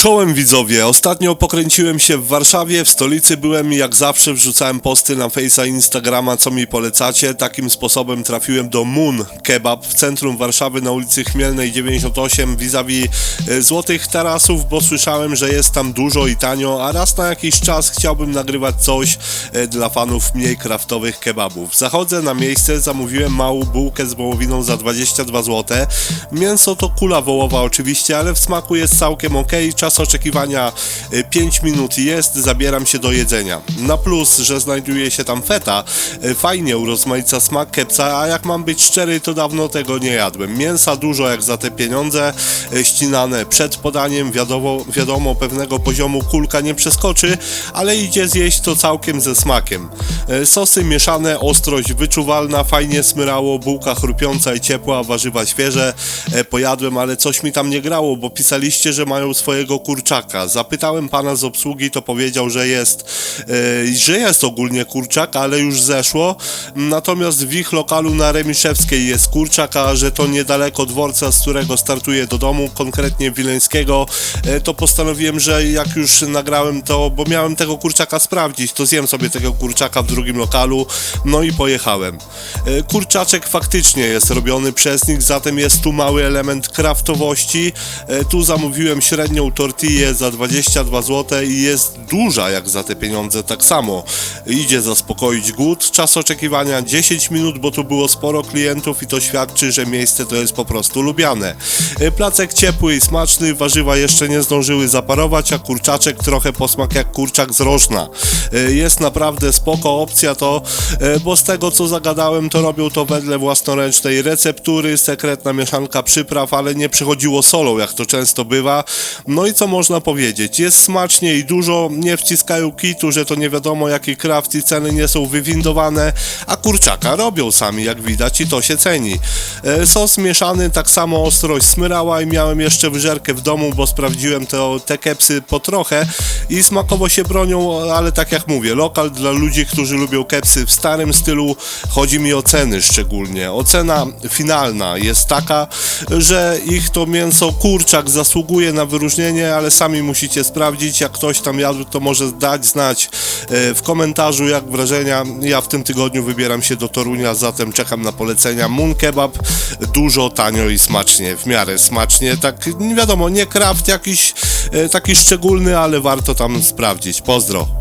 Czołem widzowie, ostatnio pokręciłem się w Warszawie, w stolicy byłem i jak zawsze wrzucałem posty na Face'a Instagrama, co mi polecacie. Takim sposobem trafiłem do Moon Kebab w centrum Warszawy na ulicy Chmielnej 98 vis-a-vis e, Złotych Tarasów, bo słyszałem, że jest tam dużo i tanio, a raz na jakiś czas chciałbym nagrywać coś e, dla fanów mniej kraftowych kebabów. Zachodzę na miejsce, zamówiłem małą bułkę z wołowiną za 22 zł. Mięso to kula wołowa oczywiście, ale w smaku jest całkiem ok. Czas oczekiwania y, 5 minut jest, zabieram się do jedzenia. Na plus, że znajduje się tam feta, y, fajnie urozmaica smak kepsa, a jak mam być szczery, to dawno tego nie jadłem. Mięsa dużo jak za te pieniądze, y, ścinane przed podaniem, wiadomo, wiadomo pewnego poziomu kulka nie przeskoczy, ale idzie zjeść to całkiem ze smakiem. Y, Sosy mieszane, ostrość wyczuwalna, fajnie smyrało, bułka chrupiąca i ciepła, warzywa świeże, pojadłem, ale coś mi tam nie grało, bo pisaliście, że mają swojego kurczaka. Zapytałem pana z obsługi, to powiedział, że jest, e, że jest ogólnie kurczak, ale już zeszło. Natomiast w ich lokalu na Remiszewskiej jest kurczak, a że to niedaleko dworca, z którego startuję do domu, konkretnie Wileńskiego, e, to postanowiłem, że jak już nagrałem to, bo miałem tego kurczaka sprawdzić, to zjem sobie tego kurczaka w drugim lokalu, no i pojechałem. E, Kurczaczek faktycznie jest robiony przez nich, zatem jest tu mały element kraftowości. Tu zamówiłem średnią tortillę za 22 zł i jest duża jak za te pieniądze, tak samo. Idzie zaspokoić głód. Czas oczekiwania 10 minut, bo tu było sporo klientów i to świadczy, że miejsce to jest po prostu lubiane. E, Placek ciepły i smaczny, warzywa jeszcze nie zdążyły zaparować, a kurczaczek trochę posmak jak kurczak z rożna. E, Jest naprawdę spoko opcja to, e, bo z tego co zagadałem, to robią to wedle własnoręcznej receptury, sekretna mieszanka przypraw, ale nie przychodziło solą, jak to często bywa. No i co można powiedzieć? Jest smacznie i dużo, nie wciskają kitu, że to nie wiadomo jaki kraft i ceny nie są wywindowane, a kurczaka robią sami, jak widać i to się ceni. E, Sos mieszany, tak samo ostrość smyrała i miałem jeszcze wyżerkę w domu, bo sprawdziłem te, te kepsy po trochę i smakowo się bronią, ale tak jak mówię, lokal dla ludzi, którzy lubią kepsy w starym stylu, chodzi mi o ceny szczególnie. Ocena finalna jest taka, że ich to mięso kurczak zasługuje na wyróżnienie, ale sami musicie sprawdzić, jak ktoś tam jadł, to może dać znać e, w komentarzu, jak wrażenia. Ja w tym tygodniu wybieram się do Torunia, zatem czekam na polecenia. Moon Kebab, dużo, tanio i smacznie, w miarę smacznie, tak nie wiadomo, nie kraft jakiś e, taki szczególny, ale warto tam sprawdzić. Pozdro.